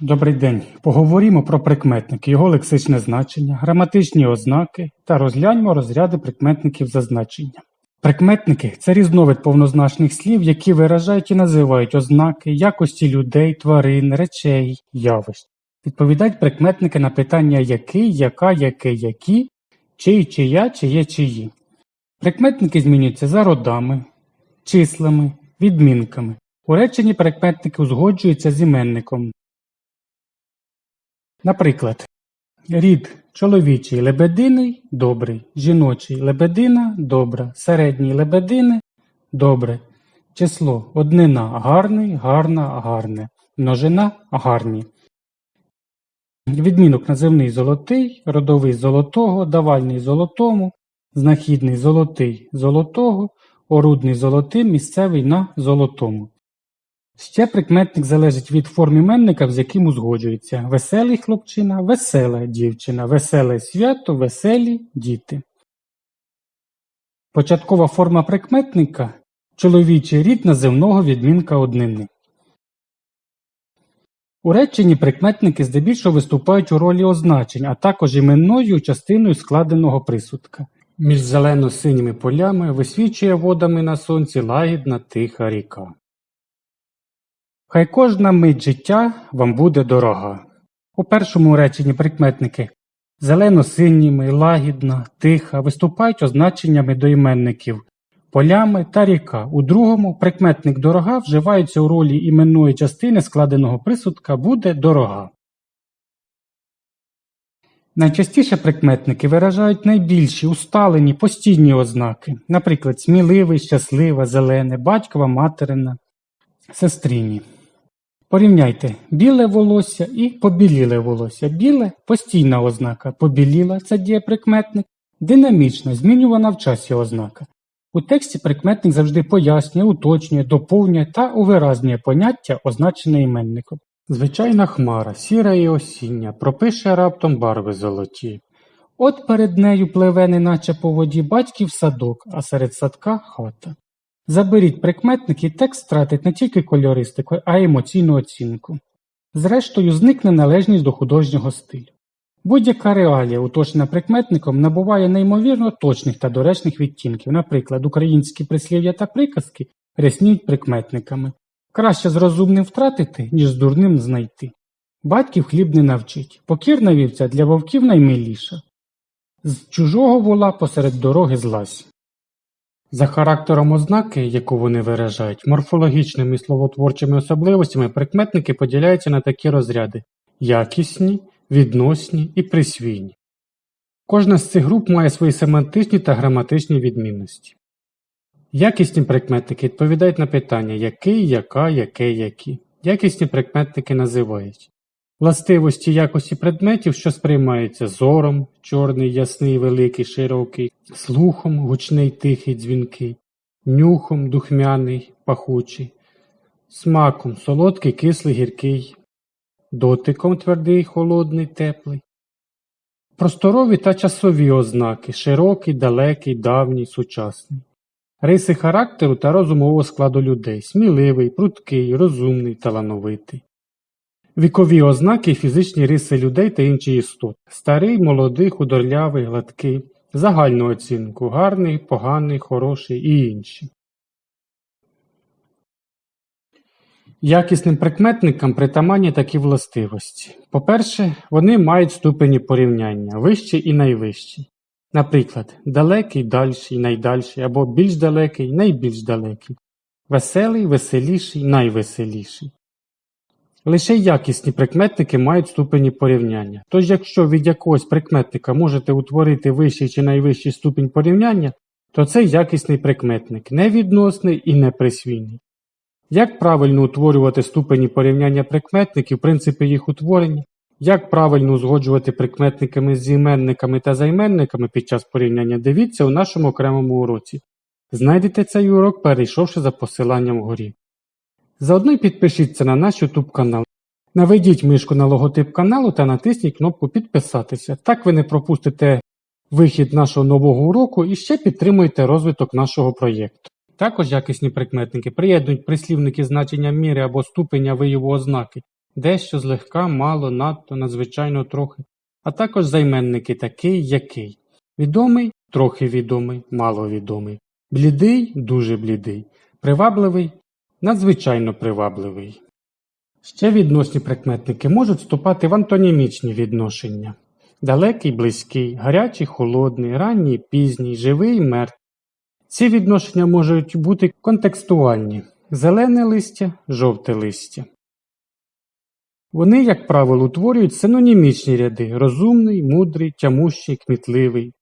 Добрий день. Поговоримо про прикметники, його лексичне значення, граматичні ознаки та розгляньмо розряди прикметників за значення. Прикметники це різновид повнозначних слів, які виражають і називають ознаки, якості людей, тварин, речей, явищ. Відповідають прикметники на питання який, яка, яке, які, чий, чия, чиє, чиї. Прикметники змінюються за родами, числами, відмінками. У реченні прикметники узгоджуються з іменником. Наприклад, рід чоловічий лебединий добрий, жіночий лебедина добра, середній лебедини добре, число однина гарний, гарна, гарне, множина гарні. Відмінок називний золотий, родовий золотого, давальний золотому, знахідний золотий золотого, орудний золотим, місцевий на золотому. Ще прикметник залежить від форм іменника, з яким узгоджується. Веселий хлопчина, весела дівчина, веселе свято, веселі діти. Початкова форма прикметника чоловічий рід називного відмінка однини. У реченні прикметники здебільшого виступають у ролі означень, а також іменною частиною складеного присудка. Між зелено-синіми полями висвічує водами на сонці лагідна тиха ріка. Хай кожна мить життя вам буде дорога. У першому реченні прикметники зелено-синіми, лагідна, тиха виступають означеннями до іменників полями та ріка. У другому прикметник дорога вживається у ролі іменної частини складеного присудка буде дорога. Найчастіше прикметники виражають найбільші усталені постійні ознаки, наприклад, сміливий, щаслива, зелене, батькова, материна, сестрині. Порівняйте біле волосся і побіліле волосся. Біле постійна ознака, побіліла це дієприкметник, динамічна, змінювана в часі ознака. У тексті прикметник завжди пояснює, уточнює, доповнює та увиразнює поняття, означене іменником. Звичайна хмара, сіра і осіння, пропише раптом барви золоті. От перед нею пливе, неначе по воді батьків садок, а серед садка хата. Заберіть прикметник і текст втратить не тільки кольористику, а й емоційну оцінку. Зрештою, зникне належність до художнього стилю. Будь-яка реалія, уточнена прикметником, набуває неймовірно точних та доречних відтінків. Наприклад, українські прислів'я та приказки рясніють прикметниками. Краще з розумним втратити, ніж з дурним знайти. Батьків хліб не навчить, покірна вівця для вовків наймиліша. З чужого вола посеред дороги злазь. За характером ознаки, яку вони виражають, морфологічними і словотворчими особливостями прикметники поділяються на такі розряди якісні, відносні і присвійні. Кожна з цих груп має свої семантичні та граматичні відмінності. Якісні прикметники відповідають на питання який, яка, яке, які. Якісні прикметники називають властивості якості предметів, що сприймаються зором, чорний, ясний, великий, широкий, слухом, гучний, тихий, дзвінкий, нюхом, духмяний, пахучий, смаком, солодкий, кислий, гіркий, дотиком твердий, холодний, теплий. Просторові та часові ознаки широкий, далекий, давній, сучасний. Риси характеру та розумового складу людей сміливий, пруткий, розумний, талановитий. Вікові ознаки і фізичні риси людей та інші істоти. Старий, молодий, худорлявий, гладкий, загальну оцінку, гарний, поганий, хороший і інші. Якісним прикметникам притаманні такі властивості. По-перше, вони мають ступені порівняння вищий і найвищий. Наприклад, далекий, дальший, найдальший або більш далекий, найбільш далекий, веселий, веселіший, найвеселіший. Лише якісні прикметники мають ступені порівняння. Тож, якщо від якогось прикметника можете утворити вищий чи найвищий ступінь порівняння, то це якісний прикметник, невідносний і неприсвійний. Як правильно утворювати ступені порівняння прикметників, принципи їх утворення, як правильно узгоджувати прикметниками з іменниками та займенниками під час порівняння, дивіться у нашому окремому уроці. Знайдете цей урок, перейшовши за посиланням вгорі. Заодно й підпишіться на наш YouTube канал. Наведіть мишку на логотип каналу та натисніть кнопку Підписатися. Так ви не пропустите вихід нашого нового уроку і ще підтримуєте розвиток нашого проєкту. Також якісні прикметники приєднують прислівники значення міри або ступеня вияву ознаки дещо, злегка, мало, надто, надзвичайно трохи, а також займенники такий, який. Відомий, трохи відомий, маловідомий. Блідий, дуже блідий. Привабливий, надзвичайно привабливий. Ще відносні прикметники можуть вступати в антонімічні відношення. Далекий, близький, гарячий, холодний, ранній, пізній, живий, мертвий. Ці відношення можуть бути контекстуальні зелене листя, жовте листя. Вони, як правило, утворюють синонімічні ряди розумний, мудрий, тямущий, кмітливий,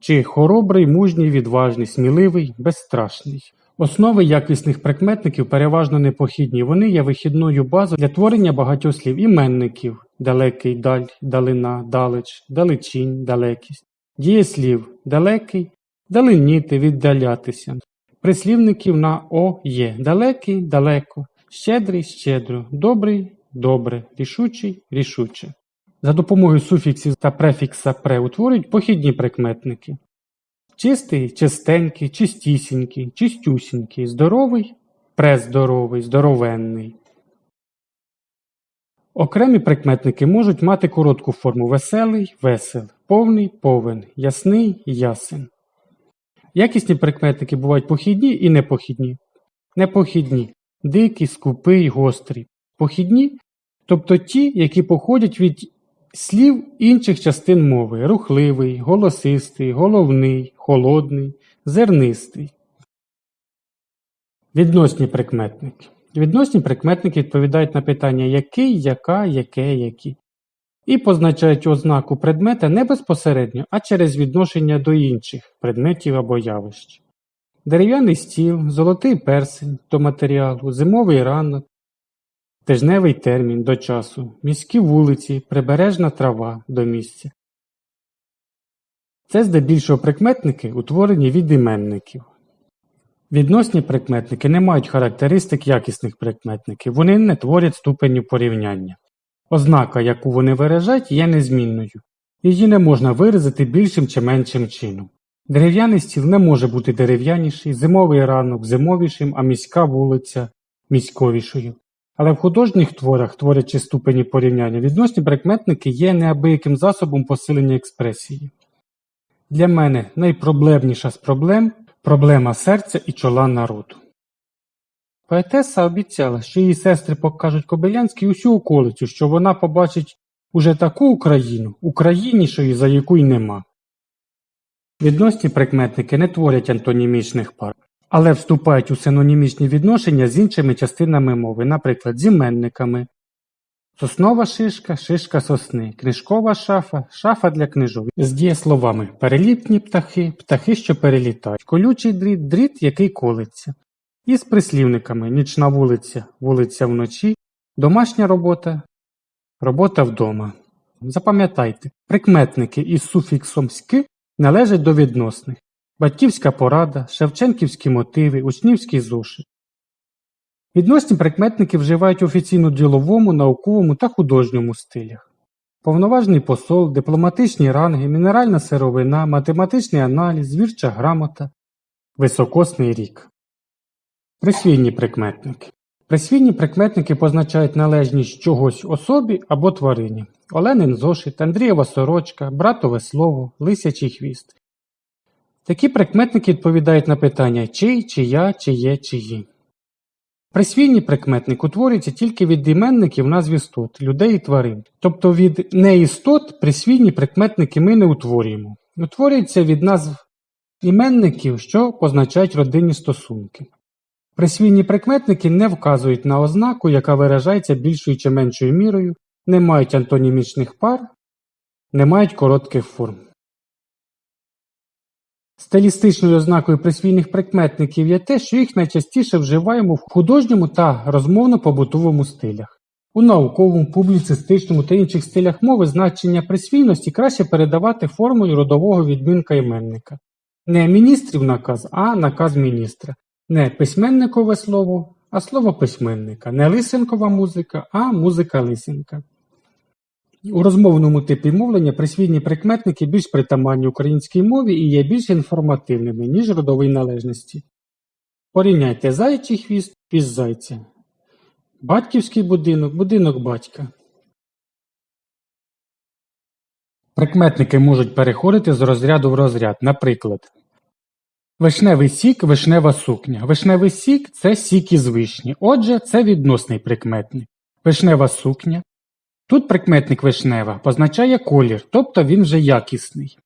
чи хоробрий, мужній, відважний, сміливий, безстрашний. Основи якісних прикметників переважно непохідні. Вони є вихідною базою для творення багатьох слів іменників далекий, даль, далина, далеч, далечінь, далекість, дієслів далекий, даленіти, віддалятися, прислівників на о є далекий, далеко, щедрий, щедро, добрий, добре, рішучий, рішуче. За допомогою суфіксів та префікса пре утворюють похідні прикметники. Чистий, чистенький, чистісінький, чистюсінький, здоровий, прездоровий, здоровенний. Окремі прикметники можуть мати коротку форму веселий, весел, повний, повен, ясний, ясен. Якісні прикметники бувають похідні і непохідні. Непохідні дикий, скупий, гострий. Похідні, тобто ті, які походять від слів інших частин мови рухливий, голосистий, головний, холодний, зернистий. Відносні прикметники. Відносні прикметники відповідають на питання який, яка, яке, які. І позначають ознаку предмета не безпосередньо, а через відношення до інших предметів або явищ. Дерев'яний стіл, золотий персень до матеріалу, зимовий ранок, тижневий термін до часу, міські вулиці, прибережна трава до місця. Це здебільшого прикметники, утворені від іменників. Відносні прикметники не мають характеристик якісних прикметників, вони не творять ступенів порівняння. Ознака, яку вони виражають, є незмінною. Її не можна виразити більшим чи меншим чином. Дерев'яний стіл не може бути дерев'яніший, зимовий ранок зимовішим, а міська вулиця міськовішою. Але в художніх творах, творячи ступені порівняння, відносні прикметники є неабияким засобом посилення експресії. Для мене найпроблемніша з проблем проблема серця і чола народу. Поетеса обіцяла, що її сестри покажуть Кобилянській усю околицю, що вона побачить уже таку Україну, українішої, за яку й нема. Відносні прикметники не творять антонімічних пар, але вступають у синонімічні відношення з іншими частинами мови, наприклад, з іменниками. Соснова шишка, шишка сосни, книжкова шафа, шафа для книжок. З дієсловами перелітні птахи, птахи, що перелітають, колючий дріт, дріт, який колиться. І з прислівниками нічна вулиця, вулиця вночі, домашня робота, робота вдома. Запам'ятайте, прикметники із суфіксом ськи належать до відносних. Батьківська порада, шевченківські мотиви, учнівський зошит. Відносні прикметники вживають офіційно діловому, науковому та художньому стилях. Повноважний посол, дипломатичні ранги, мінеральна сировина, математичний аналіз, вірча грамота, високосний рік. Присвійні прикметники. Присвійні прикметники позначають належність чогось особі або тварині. Оленин зошит, Андрієва сорочка, братове слово, лисячий хвіст. Такі прикметники відповідають на питання чий, чия, чиє, чиї. Присвійні прикметник утворюється тільки від іменників назв істот, людей і тварин. Тобто від неістот присвійні прикметники ми не утворюємо. Утворюється від назв іменників, що позначають родинні стосунки. Присвійні прикметники не вказують на ознаку, яка виражається більшою чи меншою мірою, не мають антонімічних пар, не мають коротких форм. Стилістичною ознакою присвійних прикметників є те, що їх найчастіше вживаємо в художньому та розмовно-побутовому стилях. У науковому, публіцистичному та інших стилях мови значення присвійності краще передавати формою родового відмінка іменника. Не міністрів наказ, а наказ міністра. Не письменникове слово, а слово письменника. Не лисенкова музика, а музика лисенка. У розмовному типі мовлення присвійні прикметники більш притаманні українській мові і є більш інформативними, ніж родовій належності. Порівняйте зайчий хвіст із зайця. Батьківський будинок, будинок батька. Прикметники можуть переходити з розряду в розряд. Наприклад, вишневий сік, вишнева сукня. Вишневий сік це сік із вишні. Отже, це відносний прикметник. Вишнева сукня. Тут прикметник вишнева позначає колір, тобто він вже якісний.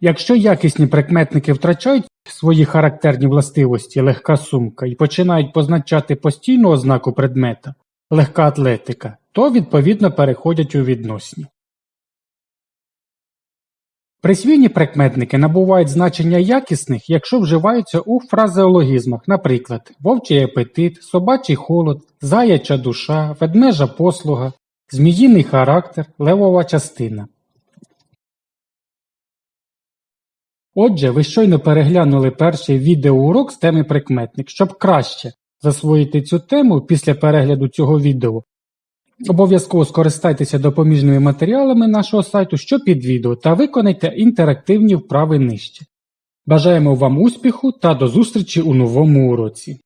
Якщо якісні прикметники втрачають свої характерні властивості легка сумка і починають позначати постійну ознаку предмета легка атлетика, то відповідно переходять у відносні. Присвійні прикметники набувають значення якісних, якщо вживаються у фразеологізмах, наприклад, вовчий апетит, собачий холод, заяча душа, ведмежа послуга, зміїний характер, левова частина. Отже, ви щойно переглянули перший відеоурок з теми прикметник. Щоб краще засвоїти цю тему після перегляду цього відео, обов'язково скористайтеся допоміжними матеріалами нашого сайту, що під відео, та виконайте інтерактивні вправи нижче. Бажаємо вам успіху та до зустрічі у новому уроці!